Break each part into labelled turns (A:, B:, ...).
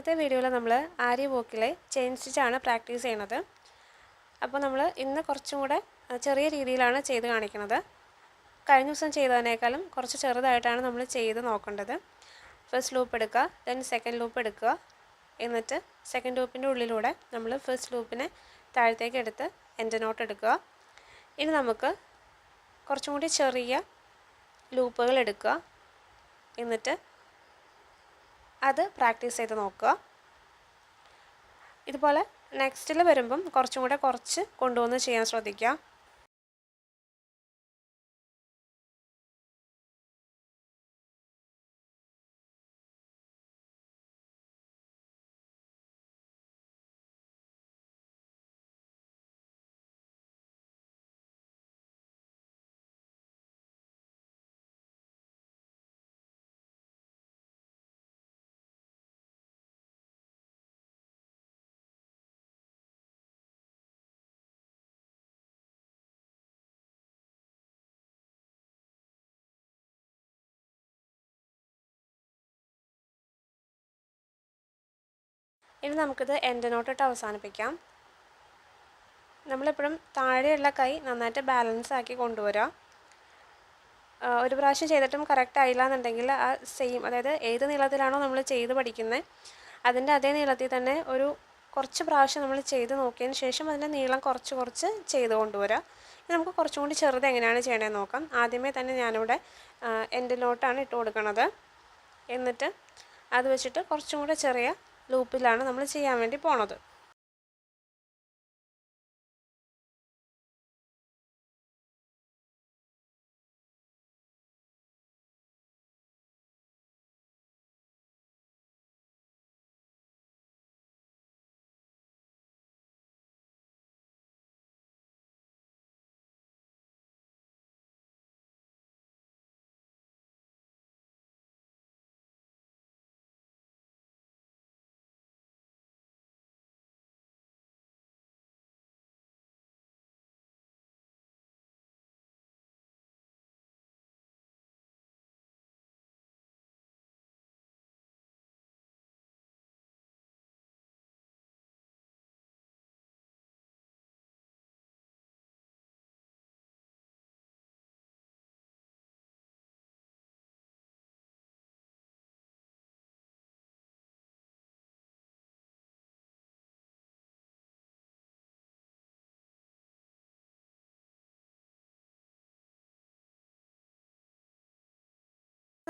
A: ഇന്നത്തെ വീഡിയോയിൽ നമ്മൾ ആര്യ വോക്കിലെ ചെയിൻ സ്റ്റിച്ചാണ് പ്രാക്ടീസ് ചെയ്യുന്നത് അപ്പോൾ നമ്മൾ ഇന്ന് കുറച്ചും കൂടെ ചെറിയ രീതിയിലാണ് ചെയ്ത് കാണിക്കുന്നത് കഴിഞ്ഞ ദിവസം ചെയ്തതിനേക്കാളും കുറച്ച് ചെറുതായിട്ടാണ് നമ്മൾ ചെയ്ത് നോക്കേണ്ടത്. ഫസ്റ്റ് ലൂപ്പ് എടുക്കുക ദെൻ സെക്കൻഡ് ലൂപ്പ് എടുക്കുക. എന്നിട്ട് സെക്കൻഡ് ലൂപ്പിന്റെ ഉള്ളിലൂടെ നമ്മൾ ഫസ്റ്റ് ലൂപ്പിനെ താഴത്തേക്ക് എടുത്ത് എന്റെ നോട്ട് എടുക്കുക. ഇനി നമുക്ക് കുറച്ചും കൂടി ചെറിയ ലൂപ്പുകൾ എടുക്കുക. എന്നിട്ട് അത് പ്രാക്ടീസ് ചെയ്ത് നോക്കുക. ഇതുപോലെ നെക്സ്റ്റിൽ വരുമ്പം കുറച്ചും കൂടെ കുറച്ച് കൊണ്ടുവന്ന് ചെയ്യാൻ ശ്രദ്ധിക്കുക. ഇനി നമുക്കിത് എന്റെ നോട്ടിട്ട് അവസാനിപ്പിക്കാം. നമ്മളെപ്പോഴും താഴെയുള്ള കൈ നന്നായിട്ട് ബാലൻസ് ആക്കി കൊണ്ടുവരിക. ഒരു പ്രാവശ്യം ചെയ്തിട്ടും കറക്റ്റ് ആയില്ല എന്നുണ്ടെങ്കിൽ ആ സെയിം അതായത് ഏത് നീളത്തിലാണോ നമ്മൾ ചെയ്ത് പഠിക്കുന്നത് അതിന്റെ അതേ നീളത്തിൽ തന്നെ ഒരു കുറച്ച് പ്രാവശ്യം നമ്മൾ ചെയ്ത് നോക്കിയതിന് ശേഷം അതിന്റെ നീളം കുറച്ച് കുറച്ച് ചെയ്ത് ഇനി നമുക്ക് കുറച്ചും കൂടി ചെറുത് എങ്ങനെയാണ് ചെയ്യണമെന്ന് നോക്കാം. ആദ്യമേ തന്നെ ഞാനിവിടെ എന്റെ എൻഡിലോട്ടാണ് ഇട്ട് കൊടുക്കുന്നത് എന്നിട്ട് അത് വെച്ചിട്ട് കുറച്ചും കൂടെ ചെറിയ ലൂപ്പിലാണ് നമ്മൾ ചെയ്യാൻ വേണ്ടി പോണത്.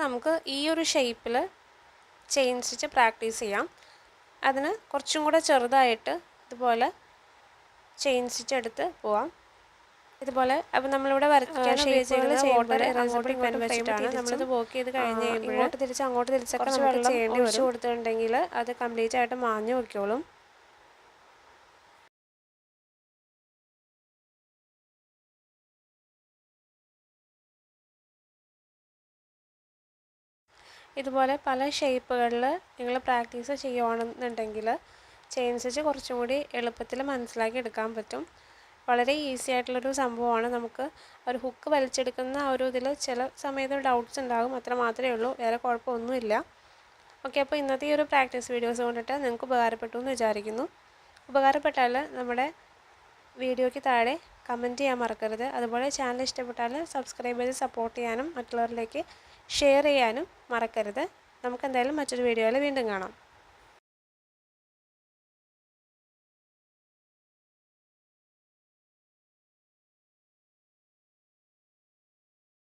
A: നമുക്ക് ഈ ഒരു ഷേപ്പിൽ ചെയിൻ സ്റ്റിച്ച് പ്രാക്ടീസ് ചെയ്യാം. അതിന് കുറച്ചും കൂടെ ചെറുതായിട്ട് ഇതുപോലെ ചെയിൻ സ്റ്റിച്ച് എടുത്ത് പോവാം. ഇതുപോലെ അപ്പോൾ നമ്മളിവിടെ വരയ്ക്കാൻ വെച്ചിട്ടാണ് നമ്മളിത് വർക്ക് ചെയ്ത് കഴിഞ്ഞ് ഇങ്ങോട്ട് തിരിച്ച് അങ്ങോട്ട് തിരിച്ചൊക്കെ നമുക്ക് ചെയ്യേണ്ടി ഒഴിച്ച് കൊടുത്തിട്ടുണ്ടെങ്കിൽ അത് കംപ്ലീറ്റ് ആയിട്ട് മാഞ്ഞു വയ്ക്കോളും ഇതുപോലെ പല ഷേപ്പുകളിൽ നിങ്ങൾ പ്രാക്ടീസ് ചെയ്യുകയാണെന്നുണ്ടെങ്കിൽ ചെയിൻ സ്റ്റിച്ച് കുറച്ചും കൂടി എളുപ്പത്തിൽ മനസ്സിലാക്കി എടുക്കാൻ പറ്റും. വളരെ ഈസി ആയിട്ടുള്ളൊരു സംഭവമാണ്. നമുക്ക് ഒരു ഹുക്ക് വലിച്ചെടുക്കുന്ന ആ ഒരു ഇതിൽ ചില സമയത്ത് ഡൗട്ട്സ് ഉണ്ടാകും. അത്ര മാത്രമേ ഉള്ളൂ. വേറെ കുഴപ്പമൊന്നുമില്ല. ഓക്കെ അപ്പോൾ ഇന്നത്തെ ഈ ഒരു പ്രാക്ടീസ് വീഡിയോസ് കൊണ്ടിട്ട് നിങ്ങൾക്ക് ഉപകാരപ്പെട്ടു എന്ന് വിചാരിക്കുന്നു. ഉപകാരപ്പെട്ടാൽ നമ്മുടെ വീഡിയോയ്ക്ക് താഴെ കമന്റ് ചെയ്യാൻ മറക്കരുത്. അതുപോലെ ചാനൽ ഇഷ്ടപ്പെട്ടാൽ സബ്സ്ക്രൈബ് ചെയ്ത് സപ്പോർട്ട് ചെയ്യാനും മറ്റുള്ളവരിലേക്ക് ഷെയർ ചെയ്യാനും മറക്കരുത്. നമുക്ക് എന്തായാലും മറ്റൊരു വീഡിയോയിൽ വീണ്ടും കാണാം.